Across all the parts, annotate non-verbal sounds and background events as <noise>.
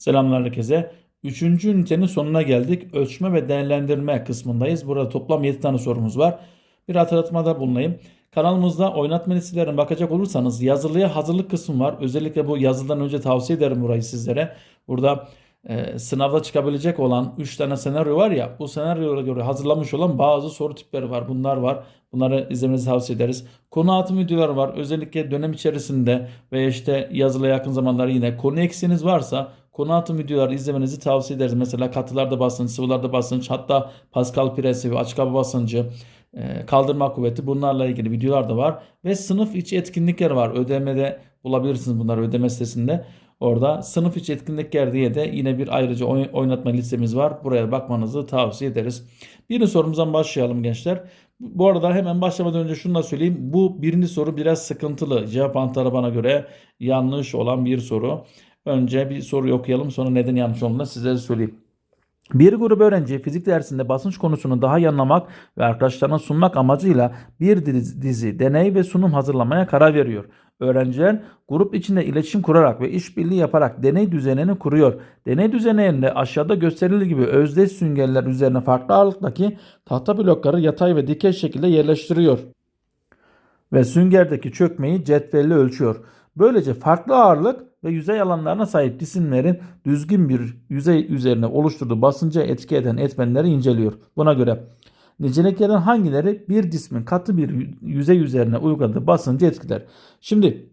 Selamlar herkese. Üçüncü ünitenin sonuna geldik. Ölçme ve değerlendirme kısmındayız. Burada toplam 7 tane sorumuz var. Bir hatırlatmada bulunayım. Kanalımızda oynatma listelerine bakacak olursanız yazılıya hazırlık kısmı var. Özellikle bu yazılıdan önce tavsiye ederim burayı sizlere. Burada e, sınavda çıkabilecek olan 3 tane senaryo var ya bu senaryolara göre hazırlamış olan bazı soru tipleri var. Bunlar var. Bunları izlemenizi tavsiye ederiz. Konu atım videoları var. Özellikle dönem içerisinde ve işte yazılıya yakın zamanlar yine konu eksiğiniz varsa konu atım videoları izlemenizi tavsiye ederiz. Mesela katılarda basınç, sıvılarda basınç, hatta Pascal prensibi, açık hava basıncı, e, kaldırma kuvveti bunlarla ilgili videolar da var. Ve sınıf içi etkinlikler var. Ödemede bulabilirsiniz bunları ödeme sitesinde. Orada sınıf içi etkinlikler diye de yine bir ayrıca oy- oynatma listemiz var. Buraya bakmanızı tavsiye ederiz. Birinci sorumuzdan başlayalım gençler. Bu arada hemen başlamadan önce şunu da söyleyeyim. Bu birinci soru biraz sıkıntılı. Cevap anahtarı bana göre yanlış olan bir soru. Önce bir soruyu okuyalım sonra neden yanlış olduğunu sizlere söyleyeyim. Bir grup öğrenci fizik dersinde basınç konusunu daha iyi anlamak ve arkadaşlarına sunmak amacıyla bir dizi, dizi deney ve sunum hazırlamaya karar veriyor. Öğrenciler grup içinde iletişim kurarak ve işbirliği yaparak deney düzenini kuruyor. Deney düzeninde aşağıda gösterildiği gibi özdeş süngerler üzerine farklı ağırlıktaki tahta blokları yatay ve dikey şekilde yerleştiriyor ve süngerdeki çökmeyi cetvelle ölçüyor. Böylece farklı ağırlık ve yüzey alanlarına sahip cisimlerin düzgün bir yüzey üzerine oluşturduğu basınca etki eden etmenleri inceliyor. Buna göre niceliklerin hangileri bir cismin katı bir yüzey üzerine uyguladığı basıncı etkiler? Şimdi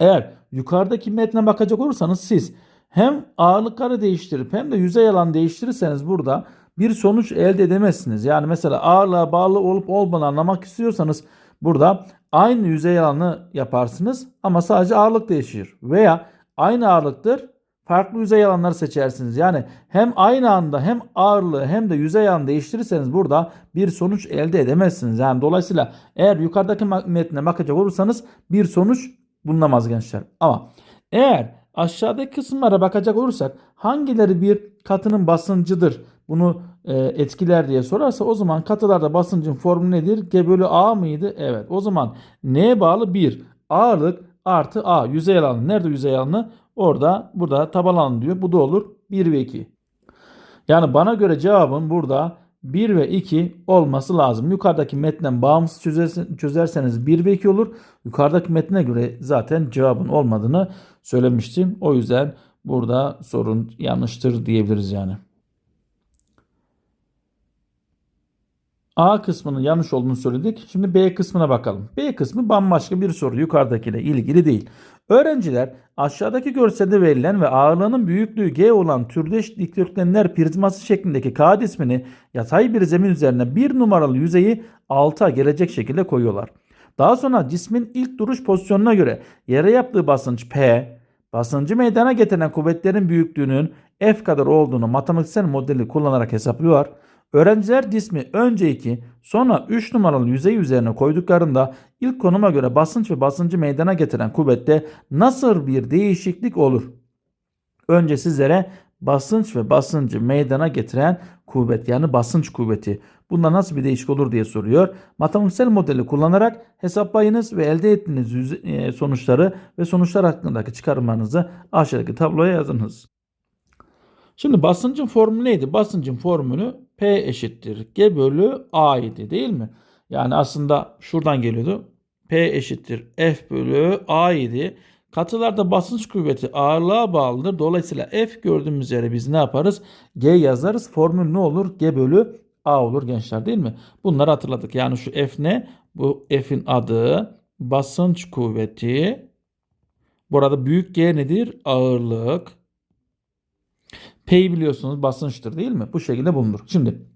eğer yukarıdaki metne bakacak olursanız siz hem ağırlıkları değiştirip hem de yüzey alanı değiştirirseniz burada bir sonuç elde edemezsiniz. Yani mesela ağırlığa bağlı olup olmadığını anlamak istiyorsanız burada aynı yüzey alanı yaparsınız ama sadece ağırlık değişir. Veya aynı ağırlıktır farklı yüzey alanları seçersiniz. Yani hem aynı anda hem ağırlığı hem de yüzey alanı değiştirirseniz burada bir sonuç elde edemezsiniz. Yani dolayısıyla eğer yukarıdaki metne bakacak olursanız bir sonuç bulunamaz gençler. Ama eğer aşağıdaki kısımlara bakacak olursak hangileri bir katının basıncıdır bunu e, etkiler diye sorarsa o zaman katılarda basıncın formülü nedir? G bölü A mıydı? Evet. O zaman neye bağlı? 1. Ağırlık artı A. Yüzey alanı. Nerede yüzey alanı? Orada burada taban alanı diyor. Bu da olur. 1 ve 2. Yani bana göre cevabın burada 1 ve 2 olması lazım. Yukarıdaki metnen bağımsız çözersen- çözerseniz 1 ve 2 olur. Yukarıdaki metne göre zaten cevabın olmadığını söylemiştim. O yüzden burada sorun yanlıştır diyebiliriz yani. A kısmının yanlış olduğunu söyledik. Şimdi B kısmına bakalım. B kısmı bambaşka bir soru. Yukarıdakiyle ilgili değil. Öğrenciler aşağıdaki görselde verilen ve ağırlığının büyüklüğü G olan türdeş dikdörtgenler prizması şeklindeki kağıt ismini yatay bir zemin üzerine bir numaralı yüzeyi alta gelecek şekilde koyuyorlar. Daha sonra cismin ilk duruş pozisyonuna göre yere yaptığı basınç P, basıncı meydana getiren kuvvetlerin büyüklüğünün F kadar olduğunu matematiksel modeli kullanarak hesaplıyorlar. Öğrenciler cismi önce 2 sonra 3 numaralı yüzey üzerine koyduklarında ilk konuma göre basınç ve basıncı meydana getiren kuvvette nasıl bir değişiklik olur? Önce sizlere basınç ve basıncı meydana getiren kuvvet yani basınç kuvveti. Bunda nasıl bir değişik olur diye soruyor. Matematiksel modeli kullanarak hesaplayınız ve elde ettiğiniz e, sonuçları ve sonuçlar hakkındaki çıkarımlarınızı aşağıdaki tabloya yazınız. Şimdi basıncın formülü neydi? Basıncın formülü P eşittir G bölü A idi değil mi? Yani aslında şuradan geliyordu. P eşittir F bölü A idi. Katılarda basınç kuvveti ağırlığa bağlıdır. Dolayısıyla F gördüğümüz yere biz ne yaparız? G yazarız. Formül ne olur? G bölü A olur gençler değil mi? Bunları hatırladık. Yani şu F ne? Bu F'in adı basınç kuvveti. Burada büyük G nedir? Ağırlık. P'yi biliyorsunuz basınçtır değil mi? Bu şekilde bulunur. Şimdi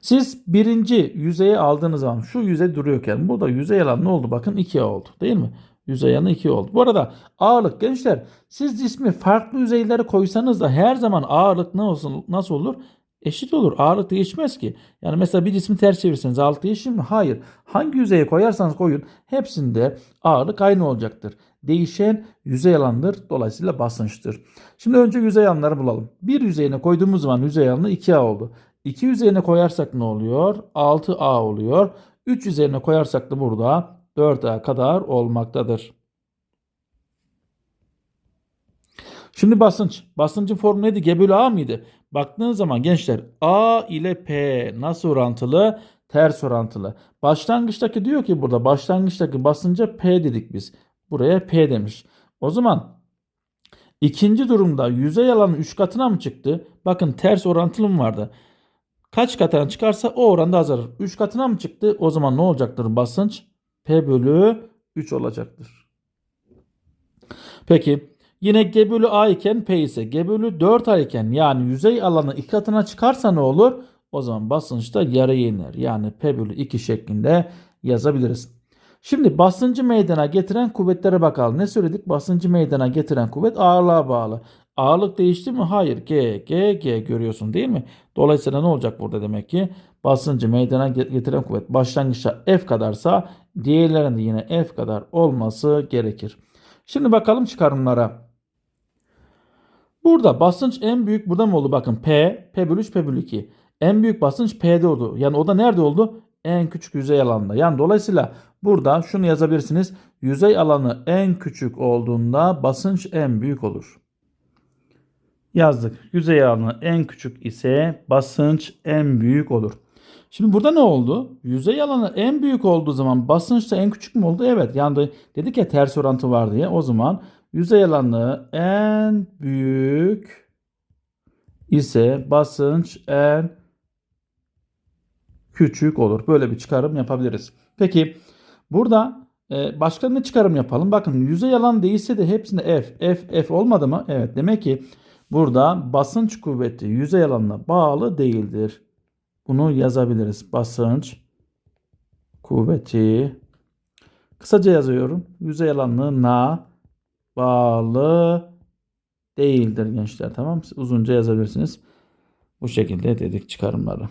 siz birinci yüzeye aldığınız zaman şu yüzey duruyorken burada yüzey alanı ne oldu? Bakın 2 oldu değil mi? Yüzey alanı 2 oldu. Bu arada ağırlık gençler siz cismi farklı yüzeylere koysanız da her zaman ağırlık ne olsun nasıl olur? Eşit olur. Ağırlık değişmez ki. Yani mesela bir cismi ters çevirirseniz ağırlık değişir mi? Hayır. Hangi yüzeye koyarsanız koyun hepsinde ağırlık aynı olacaktır. Değişen yüzey alanıdır. Dolayısıyla basınçtır. Şimdi önce yüzey alanları bulalım. Bir yüzeyine koyduğumuz zaman yüzey alanı 2A oldu. 2 üzerine koyarsak ne oluyor? 6A oluyor. 3 üzerine koyarsak da burada 4A kadar olmaktadır. Şimdi basınç. Basıncın formülü neydi? G bölü A mıydı? Baktığınız zaman gençler A ile P nasıl orantılı? Ters orantılı. Başlangıçtaki diyor ki burada başlangıçtaki basınca P dedik biz. Buraya P demiş. O zaman ikinci durumda yüzey alanı 3 katına mı çıktı? Bakın ters orantılı mı vardı? Kaç katına çıkarsa o oranda azalır. 3 katına mı çıktı? O zaman ne olacaktır basınç? P bölü 3 olacaktır. Peki yine G bölü A iken P ise G bölü 4 A iken yani yüzey alanı 2 katına çıkarsa ne olur? O zaman basınç da yarıya iner. Yani P bölü 2 şeklinde yazabiliriz. Şimdi basıncı meydana getiren kuvvetlere bakalım. Ne söyledik? Basıncı meydana getiren kuvvet ağırlığa bağlı. Ağırlık değişti mi? Hayır. G, G, G görüyorsun değil mi? Dolayısıyla ne olacak burada demek ki? Basıncı meydana getiren kuvvet başlangıçta F kadarsa diğerlerinde yine F kadar olması gerekir. Şimdi bakalım çıkarımlara. Burada basınç en büyük burada mı oldu? Bakın P, P bölü 3, P bölü 2. En büyük basınç P'de oldu. Yani o da nerede oldu? En küçük yüzey alanında. Yani dolayısıyla burada şunu yazabilirsiniz. Yüzey alanı en küçük olduğunda basınç en büyük olur. Yazdık. Yüzey alanı en küçük ise basınç en büyük olur. Şimdi burada ne oldu? Yüzey alanı en büyük olduğu zaman basınç da en küçük mü oldu? Evet. Yani dedik ya ters orantı var diye. O zaman yüzey alanı en büyük ise basınç en küçük olur. Böyle bir çıkarım yapabiliriz. Peki burada e, başka ne çıkarım yapalım? Bakın yüzey alanı değilse de hepsinde F, F, F olmadı mı? Evet. Demek ki burada basınç kuvveti yüzey alanına bağlı değildir. Bunu yazabiliriz. Basınç kuvveti kısaca yazıyorum. Yüzey alanına bağlı değildir gençler. Tamam Uzunca yazabilirsiniz. Bu şekilde dedik çıkarımları.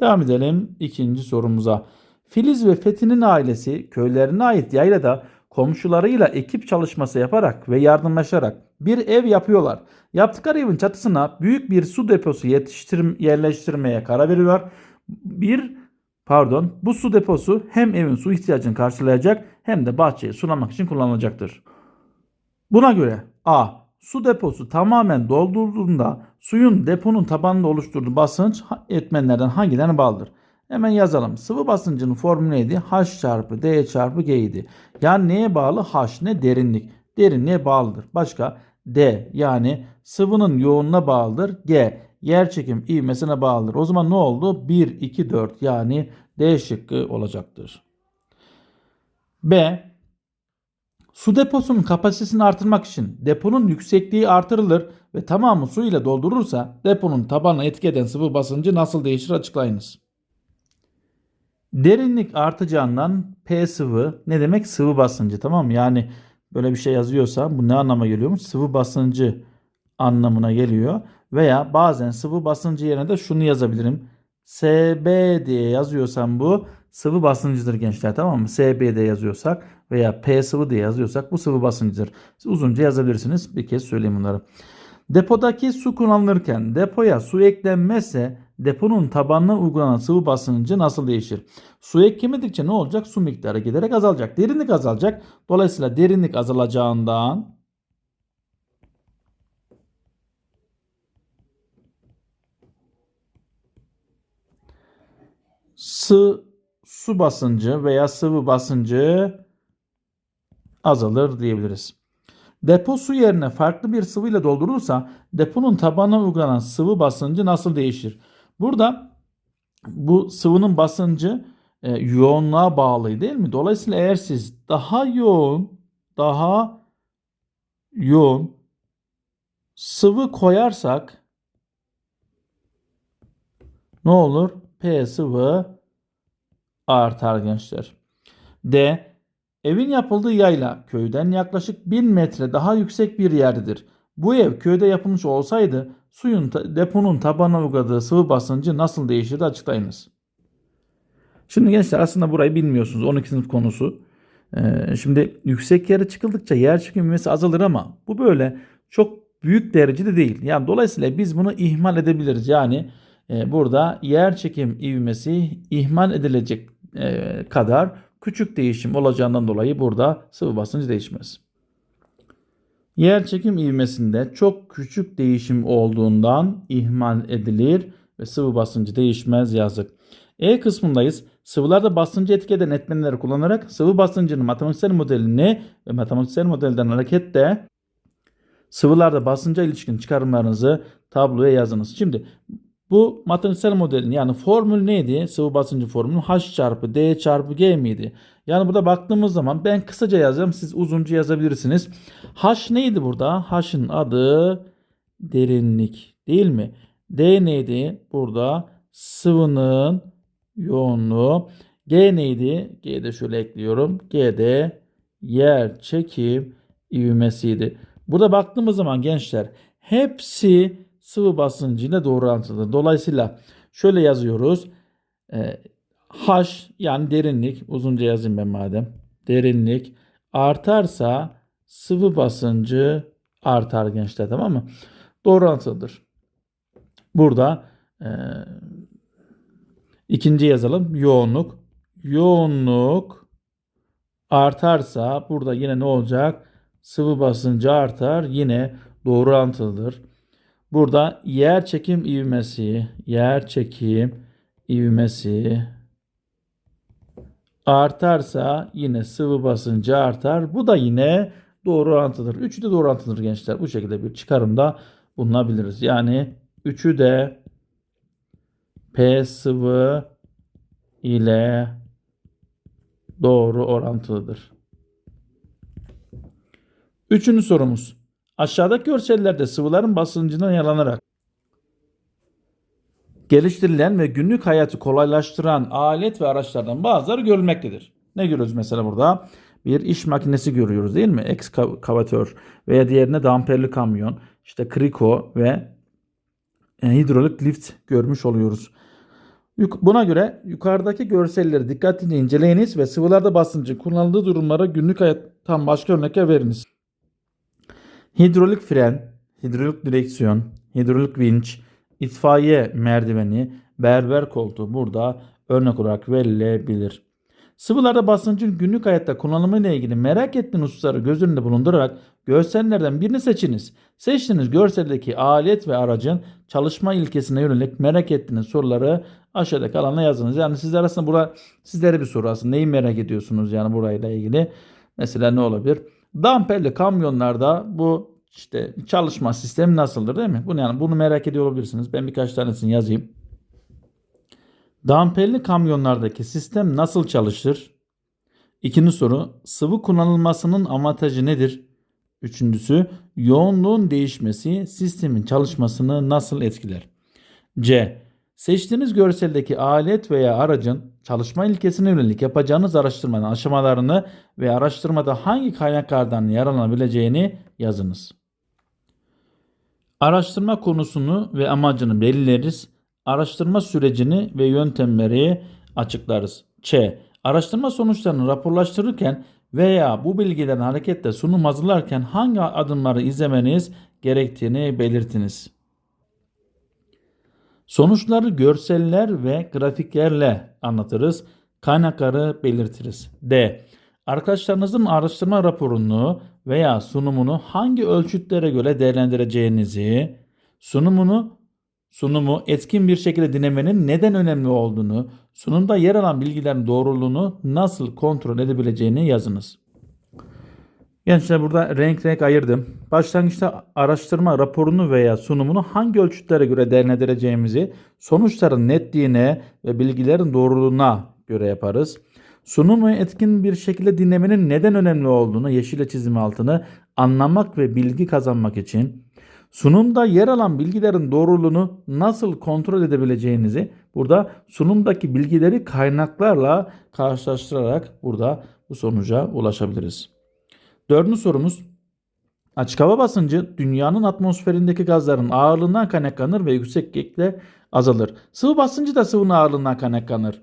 Devam edelim ikinci sorumuza. Filiz ve Fethi'nin ailesi köylerine ait yaylada komşularıyla ekip çalışması yaparak ve yardımlaşarak bir ev yapıyorlar. Yaptıkları evin çatısına büyük bir su deposu yetiştir yerleştirmeye karar veriyorlar. Bir pardon bu su deposu hem evin su ihtiyacını karşılayacak hem de bahçeyi sulamak için kullanılacaktır. Buna göre A. Su deposu tamamen doldurduğunda suyun deponun tabanında oluşturduğu basınç etmenlerden hangilerine bağlıdır? Hemen yazalım. Sıvı basıncının formülü neydi? H çarpı D çarpı G idi. Yani neye bağlı? H ne? Derinlik. Derinliğe bağlıdır. Başka? D yani sıvının yoğunluğuna bağlıdır. G yer çekim ivmesine bağlıdır. O zaman ne oldu? 1, 2, 4 yani D şıkkı olacaktır. B. Su deposunun kapasitesini artırmak için deponun yüksekliği artırılır ve tamamı su ile doldurursa deponun tabanına etki eden sıvı basıncı nasıl değişir açıklayınız. Derinlik artacağından P sıvı ne demek? Sıvı basıncı tamam mı? Yani böyle bir şey yazıyorsa bu ne anlama geliyormuş? Sıvı basıncı anlamına geliyor. Veya bazen sıvı basıncı yerine de şunu yazabilirim. SB diye yazıyorsam bu sıvı basıncıdır gençler tamam mı? SB diye yazıyorsak veya P sıvı diye yazıyorsak bu sıvı basıncıdır. Siz uzunca yazabilirsiniz. Bir kez söyleyeyim bunları. Depodaki su kullanılırken depoya su eklenmezse deponun tabanına uygulanan sıvı basıncı nasıl değişir? Su eklemedikçe ne olacak? Su miktarı giderek azalacak. Derinlik azalacak. Dolayısıyla derinlik azalacağından sı su basıncı veya sıvı basıncı azalır diyebiliriz. Depo su yerine farklı bir sıvıyla doldurulursa deponun tabanına uygulanan sıvı basıncı nasıl değişir? Burada bu sıvının basıncı e, yoğunluğa bağlı değil mi? Dolayısıyla eğer siz daha yoğun, daha yoğun sıvı koyarsak ne olur? P sıvı artar gençler. D. Evin yapıldığı yayla köyden yaklaşık 1000 metre daha yüksek bir yerdedir. Bu ev köyde yapılmış olsaydı suyun deponun tabana uyguladığı sıvı basıncı nasıl değişirdi açıklayınız. Şimdi gençler aslında burayı bilmiyorsunuz 12 sınıf konusu. Ee, şimdi yüksek yere çıkıldıkça yer çekilmesi azalır ama bu böyle çok büyük derecede değil. Yani dolayısıyla biz bunu ihmal edebiliriz. Yani e, burada yer çekim ivmesi ihmal edilecek kadar küçük değişim olacağından dolayı burada sıvı basıncı değişmez. Yer çekim ivmesinde çok küçük değişim olduğundan ihmal edilir ve sıvı basıncı değişmez yazık. E kısmındayız. Sıvılarda basıncı etki eden etmenleri kullanarak sıvı basıncının matematiksel modelini ve matematiksel modelden hareketle sıvılarda basınca ilişkin çıkarımlarınızı tabloya yazınız. Şimdi bu matematiksel modelin yani formül neydi? Sıvı basıncı formülü H çarpı D çarpı G miydi? Yani burada baktığımız zaman ben kısaca yazacağım. Siz uzunca yazabilirsiniz. H neydi burada? H'ın adı derinlik değil mi? D neydi? Burada sıvının yoğunluğu. G neydi? G de şöyle ekliyorum. G de yer çekim ivmesiydi. Burada baktığımız zaman gençler hepsi sıvı basıncıyla doğru orantılı. Dolayısıyla şöyle yazıyoruz. Ee, H yani derinlik uzunca yazayım ben madem. Derinlik artarsa sıvı basıncı artar gençler tamam mı? Doğru orantılıdır. Burada e, ikinci yazalım. Yoğunluk. Yoğunluk artarsa burada yine ne olacak? Sıvı basıncı artar. Yine doğru orantılıdır. Burada yer çekim ivmesi, yer çekim ivmesi artarsa yine sıvı basıncı artar. Bu da yine doğru orantılıdır. Üçü de doğru orantılıdır gençler. Bu şekilde bir çıkarımda bulunabiliriz. Yani üçü de P sıvı ile doğru orantılıdır. Üçüncü sorumuz. Aşağıdaki görsellerde sıvıların basıncından yararlanarak geliştirilen ve günlük hayatı kolaylaştıran alet ve araçlardan bazıları görülmektedir. Ne görüyoruz mesela burada? Bir iş makinesi görüyoruz değil mi? Ekskavatör veya diğerine damperli kamyon, işte kriko ve e, hidrolik lift görmüş oluyoruz. Buna göre yukarıdaki görselleri dikkatlice inceleyiniz ve sıvılarda basıncın kullanıldığı durumlara günlük hayattan başka örnekler veriniz. Hidrolik fren, hidrolik direksiyon, hidrolik vinç, itfaiye merdiveni, berber koltuğu burada örnek olarak verilebilir. Sıvılarda basıncın günlük hayatta kullanımıyla ilgili merak ettiğiniz hususları göz önünde bulundurarak görsellerden birini seçiniz. Seçtiğiniz görseldeki alet ve aracın çalışma ilkesine yönelik merak ettiğiniz soruları aşağıdaki alana yazınız. Yani sizler aslında bura sizlere bir soru aslında. Neyi merak ediyorsunuz yani burayla ilgili? Mesela ne olabilir? Damperli kamyonlarda bu işte çalışma sistemi nasıldır değil mi? Bunu yani bunu merak ediyor olabilirsiniz. Ben birkaç tanesini yazayım. Damperli kamyonlardaki sistem nasıl çalışır? İkinci soru sıvı kullanılmasının avantajı nedir? Üçüncüsü yoğunluğun değişmesi sistemin çalışmasını nasıl etkiler? C. Seçtiğiniz görseldeki alet veya aracın çalışma ilkesine yönelik yapacağınız araştırmanın aşamalarını ve araştırmada hangi kaynaklardan yararlanabileceğini yazınız. Araştırma konusunu ve amacını belirleriz. Araştırma sürecini ve yöntemleri açıklarız. Ç. Araştırma sonuçlarını raporlaştırırken veya bu bilgilerin hareketle sunum hazırlarken hangi adımları izlemeniz gerektiğini belirtiniz. Sonuçları görseller ve grafiklerle anlatırız. Kaynakları belirtiriz. D. Arkadaşlarınızın araştırma raporunu veya sunumunu hangi ölçütlere göre değerlendireceğinizi, sunumunu sunumu etkin bir şekilde dinlemenin neden önemli olduğunu, sunumda yer alan bilgilerin doğruluğunu nasıl kontrol edebileceğini yazınız. Gençler burada renk renk ayırdım. Başlangıçta araştırma raporunu veya sunumunu hangi ölçütlere göre değerlendireceğimizi, sonuçların netliğine ve bilgilerin doğruluğuna göre yaparız. Sunumu etkin bir şekilde dinlemenin neden önemli olduğunu yeşile çizim altını anlamak ve bilgi kazanmak için sunumda yer alan bilgilerin doğruluğunu nasıl kontrol edebileceğinizi burada sunumdaki bilgileri kaynaklarla karşılaştırarak burada bu sonuca ulaşabiliriz. Dördüncü sorumuz Açık hava basıncı dünyanın atmosferindeki gazların ağırlığından kaynaklanır ve yükseklikle azalır. Sıvı basıncı da sıvının ağırlığından kaynaklanır.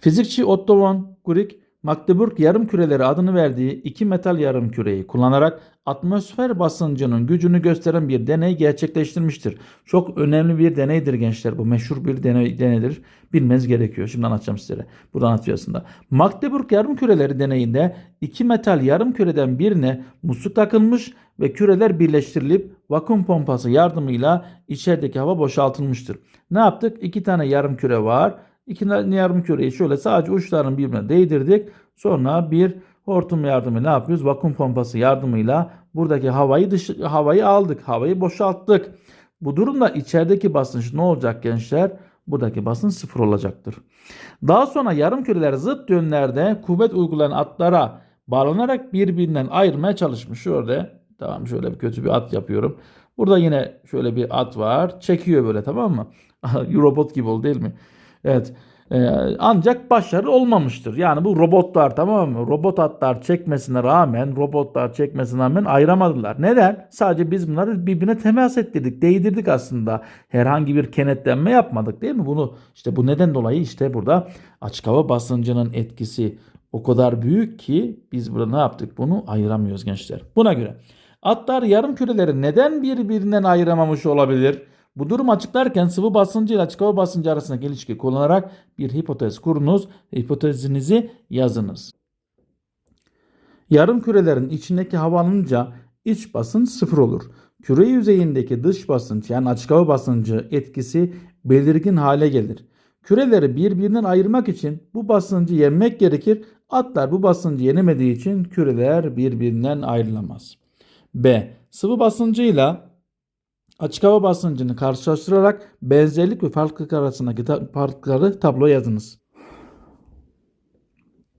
Fizikçi Otto von Guericke Magdeburg yarım küreleri adını verdiği iki metal yarım küreyi kullanarak atmosfer basıncının gücünü gösteren bir deney gerçekleştirmiştir. Çok önemli bir deneydir gençler. Bu meşhur bir deney, deneydir. Bilmeniz gerekiyor. Şimdi anlatacağım sizlere. Burada anlatıyorsun Magdeburg yarım küreleri deneyinde iki metal yarım küreden birine musluk takılmış ve küreler birleştirilip vakum pompası yardımıyla içerideki hava boşaltılmıştır. Ne yaptık? İki tane yarım küre var. İki yarım küreyi şöyle sadece uçlarını birbirine değdirdik. Sonra bir hortum yardımıyla ne yapıyoruz? Vakum pompası yardımıyla buradaki havayı dışı, havayı aldık. Havayı boşalttık. Bu durumda içerideki basınç ne olacak gençler? Buradaki basınç sıfır olacaktır. Daha sonra yarım küreler zıt yönlerde kuvvet uygulayan atlara bağlanarak birbirinden ayırmaya çalışmış. Şöyle tamam şöyle bir kötü bir at yapıyorum. Burada yine şöyle bir at var. Çekiyor böyle tamam mı? <laughs> Robot gibi oldu değil mi? Evet. Ee, ancak başarı olmamıştır. Yani bu robotlar tamam mı? Robot atlar çekmesine rağmen, robotlar çekmesine rağmen ayıramadılar. Neden? Sadece biz bunları birbirine temas ettirdik, değdirdik aslında. Herhangi bir kenetlenme yapmadık değil mi? Bunu işte bu neden dolayı işte burada açık hava basıncının etkisi o kadar büyük ki biz burada ne yaptık? Bunu ayıramıyoruz gençler. Buna göre atlar yarım küreleri neden birbirinden ayıramamış olabilir? Bu durum açıklarken sıvı basıncı ile açık hava basıncı arasındaki ilişki kullanarak bir hipotez kurunuz. Hipotezinizi yazınız. Yarım kürelerin içindeki hava alınca iç basınç sıfır olur. Küre yüzeyindeki dış basınç yani açık hava basıncı etkisi belirgin hale gelir. Küreleri birbirinden ayırmak için bu basıncı yenmek gerekir. Atlar bu basıncı yenemediği için küreler birbirinden ayrılamaz. B. Sıvı basıncıyla Açık hava basıncını karşılaştırarak benzerlik ve farklılık arasındaki farkları tabloya yazınız.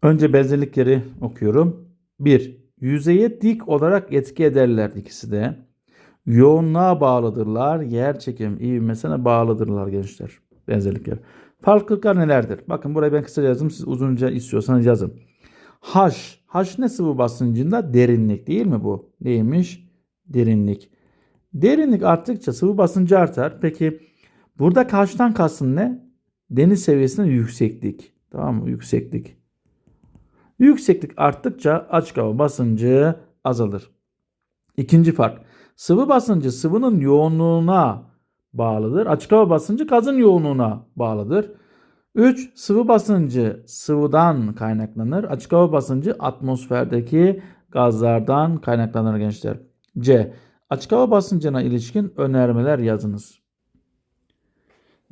Önce benzerlikleri okuyorum. 1. Yüzeye dik olarak etki ederler ikisi de. Yoğunluğa bağlıdırlar. Yer çekim ivmesine bağlıdırlar gençler. Benzerlikler. Farklılıklar nelerdir? Bakın burayı ben kısaca yazdım. Siz uzunca istiyorsanız yazın. H. H ne sıvı basıncında? Derinlik değil mi bu? Neymiş? Derinlik. Derinlik arttıkça sıvı basıncı artar. Peki burada kaçtan kastın ne? Deniz seviyesinde yükseklik. Tamam mı? Yükseklik. Yükseklik arttıkça açık hava basıncı azalır. İkinci fark. Sıvı basıncı sıvının yoğunluğuna bağlıdır. Açık hava basıncı gazın yoğunluğuna bağlıdır. 3. Sıvı basıncı sıvıdan kaynaklanır. Açık hava basıncı atmosferdeki gazlardan kaynaklanır gençler. C. Açık hava basıncına ilişkin önermeler yazınız.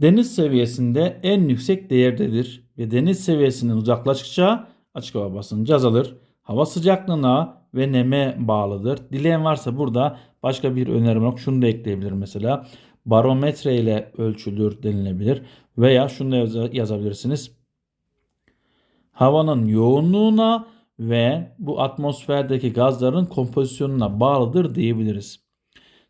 Deniz seviyesinde en yüksek değerdedir ve deniz seviyesinden uzaklaştıkça açık hava basıncı azalır. Hava sıcaklığına ve neme bağlıdır. Dileyen varsa burada başka bir önerim yok. Şunu da ekleyebilir mesela. Barometre ile ölçülür denilebilir. Veya şunu da yaz- yazabilirsiniz. Havanın yoğunluğuna ve bu atmosferdeki gazların kompozisyonuna bağlıdır diyebiliriz.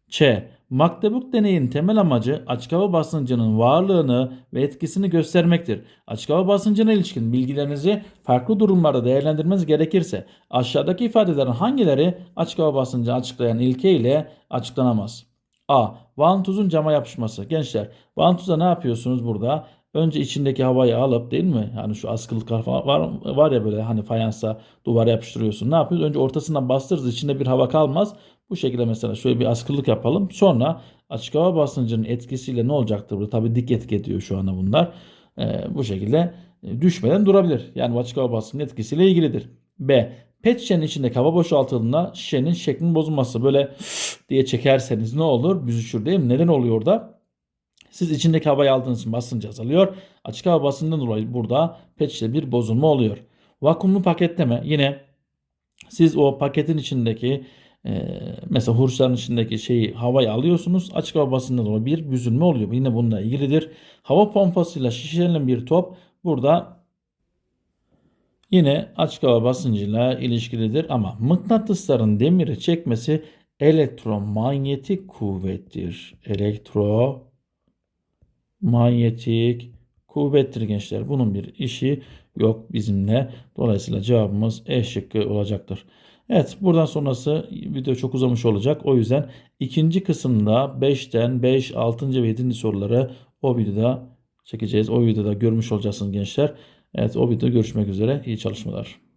Ç. Magdeburg deneyin temel amacı açık hava basıncının varlığını ve etkisini göstermektir. Açık hava basıncına ilişkin bilgilerinizi farklı durumlarda değerlendirmeniz gerekirse aşağıdaki ifadelerin hangileri açık hava basıncını açıklayan ilke ile açıklanamaz? A. Vantuzun cama yapışması. Gençler vantuza ne yapıyorsunuz burada? Önce içindeki havayı alıp değil mi? Yani şu askılıklar falan var, var ya böyle hani fayansa duvara yapıştırıyorsun. Ne yapıyoruz? Önce ortasından bastırırız. içinde bir hava kalmaz. Bu şekilde mesela şöyle bir askılık yapalım. Sonra açık hava basıncının etkisiyle ne olacaktır? Burada tabii dik etki ediyor şu anda bunlar. Ee, bu şekilde e, düşmeden durabilir. Yani açık hava basıncının etkisiyle ilgilidir. B. Pet şişenin içindeki hava boşaltıldığında şişenin şeklinin bozulması. Böyle diye çekerseniz ne olur? Büzüşür değil mi? Neden oluyor orada? Siz içindeki havayı aldığınız için basıncı azalıyor. Açık hava basıncından dolayı burada şişede bir bozulma oluyor. Vakumlu paketleme yine siz o paketin içindeki e, mesela hurçların içindeki şeyi havayı alıyorsunuz. Açık hava basıncından dolayı bir büzülme oluyor. Yine bununla ilgilidir. Hava pompasıyla şişirilen bir top burada yine açık hava basıncıyla ilişkilidir ama mıknatısların demiri çekmesi elektromanyetik kuvvettir. Elektro manyetik kuvvettir gençler. Bunun bir işi yok bizimle. Dolayısıyla cevabımız E şıkkı olacaktır. Evet buradan sonrası video çok uzamış olacak. O yüzden ikinci kısımda 5'ten 5, 6. ve 7. soruları o videoda çekeceğiz. O videoda görmüş olacaksınız gençler. Evet o videoda görüşmek üzere. İyi çalışmalar.